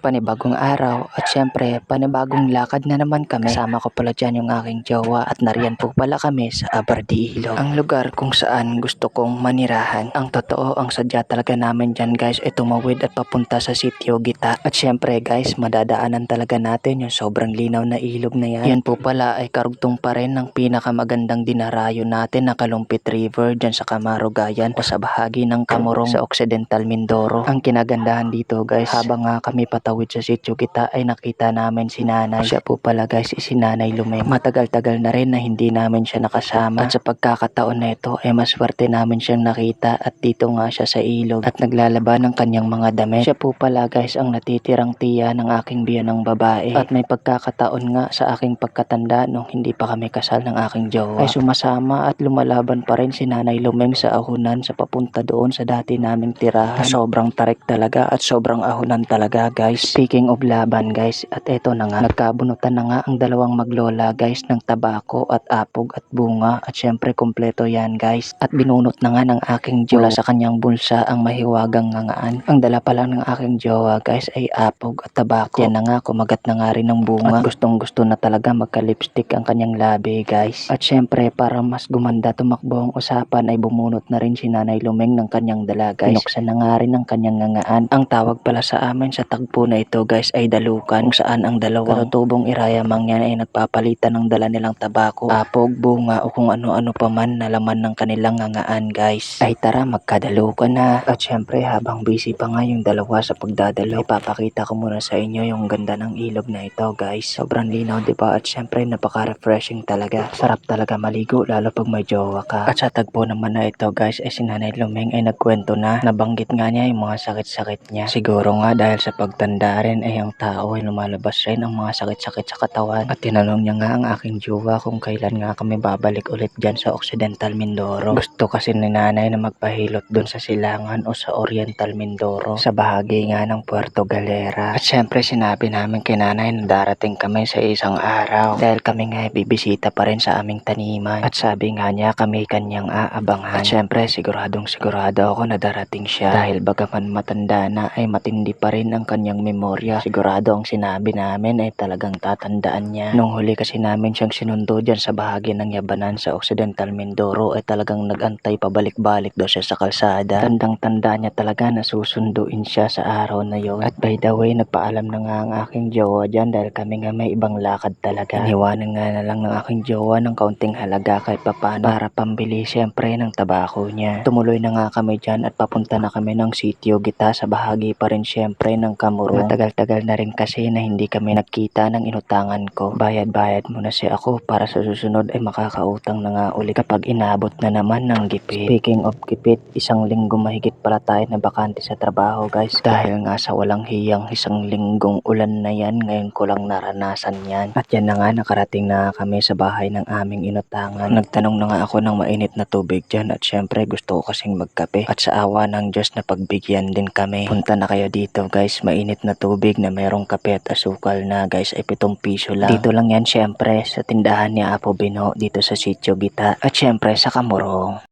panibagong araw at syempre panibagong lakad na naman kami. Kasama ko pala dyan yung aking jowa at nariyan po pala kami sa Abardi Ilog. Ang lugar kung saan gusto kong manirahan. Ang totoo, ang sadya talaga namin dyan guys ay tumawid at papunta sa sitio Gita. At syempre guys, madadaanan talaga natin yung sobrang linaw na ilog na yan. Yan po pala ay karugtong pa rin ng pinakamagandang dinarayo natin na Kalumpit River dyan sa Kamarugayan o sa bahagi ng Kamurong sa Occidental Mindoro. Ang kinagandahan dito guys, habang nga kami patawid sa sitio kita ay nakita namin si nanay. Siya po pala guys si nanay Lumeng. Matagal-tagal na rin na hindi namin siya nakasama. At sa pagkakataon na ito ay maswerte namin siyang nakita at dito nga siya sa ilog at naglalaba ng kanyang mga damit. Siya po pala guys ang natitirang tiya ng aking biyanang babae. At may pagkakataon nga sa aking pagkatanda nung hindi pa kami kasal ng aking jowa ay sumasama at lumalaban pa rin si nanay Lumeng sa ahunan sa papunta doon sa dati naming tirahan. Sobrang tarik talaga at sobrang ahunan talaga guys. Speaking of laban guys at eto na nga nagkabunutan na nga ang dalawang maglola guys ng tabako at apog at bunga at syempre kompleto yan guys. At binunot na nga ng aking jowa sa kanyang bulsa ang mahiwagang ngangaan. Ang dala pa lang ng aking jowa guys ay apog at tabako. Yan na nga kumagat na nga rin ng bunga. At gustong gusto na talaga magka-lipstick ang kanyang labi guys. At syempre para mas gumanda tumakbo ang usapan ay bumunot na rin si Nanay Lumeng ng kanyang dala guys. Binuksan na nga rin ang kanyang ngangaan. Ang tawag pala sa amin sa tagpo na ito guys ay dalukan kung saan ang dalawang katutubong irayamang yan ay nagpapalitan ng dala nilang tabako, apog, bunga o kung ano-ano pa man na laman ng kanilang ngangaan guys. Ay tara magkadalukan na. At syempre habang busy pa nga yung dalawa sa pagdadalo, ipapakita ko muna sa inyo yung ganda ng ilog na ito guys. Sobrang linaw diba at syempre napaka-refreshing talaga. Sarap talaga maligo lalo pag may jowa ka. At sa tagpo naman na ito guys ay si Nanay Lumeng ay nagkwento na. Nabanggit nga niya yung mga sakit-sakit niya. Siguro nga dahil sa pagtanda rin ay ang tao ay lumalabas rin ang mga sakit-sakit sa katawan. At tinanong niya nga ang aking jowa kung kailan nga kami babalik ulit dyan sa Occidental Mindoro. Gusto kasi ni nanay na magpahilot dun sa Silangan o sa Oriental Mindoro sa bahagi nga ng Puerto Galera. At syempre sinabi namin kay nanay na darating kami sa isang araw dahil kami nga ay bibisita pa rin sa aming taniman. At sabi nga niya kami kanyang aabangan. At syempre siguradong sigurado ako na darating siya dahil bagaman matanda na ay matindi pa rin ang kanyang memorya. Sigurado ang sinabi namin ay talagang tatandaan niya. Nung huli kasi namin siyang sinundo dyan sa bahagi ng Yabanan sa Occidental Mindoro ay talagang nagantay pabalik-balik daw siya sa kalsada. Tandang-tanda niya talaga na susunduin siya sa araw na yon. At by the way, nagpaalam na nga ang aking jowa dyan dahil kami nga may ibang lakad talaga. Iniwanan nga na lang ng aking jowa ng kaunting halaga kahit papano para pambili syempre ng tabako niya. Tumuloy na nga kami dyan at papunta na kami ng sitio Gita sa bahagi pa rin syempre ng Kamurong. Matagal-tagal na rin kasi na hindi kami nagkita ng inutangan ko. Bayad-bayad muna si ako para sa susunod ay makakautang na nga uli kapag inabot na naman ng gipit. Speaking of gipit, isang linggo mahigit pala tayo na bakante sa trabaho guys. Dahil nga sa walang hiyang isang linggong ulan na yan, ngayon ko lang naranasan yan. At yan na nga nakarating na kami sa bahay ng aming inutangan. Nagtanong na nga ako ng mainit na tubig dyan at syempre gusto ko kasing magkape. At sa awa ng Diyos na pagbigyan din kami. Punta na kayo dito guys, mainit na tubig na merong kape at asukal na guys ay 7 piso lang. Dito lang yan syempre sa tindahan ni Apo Bino dito sa Sitio Gita at syempre sa Kamurong.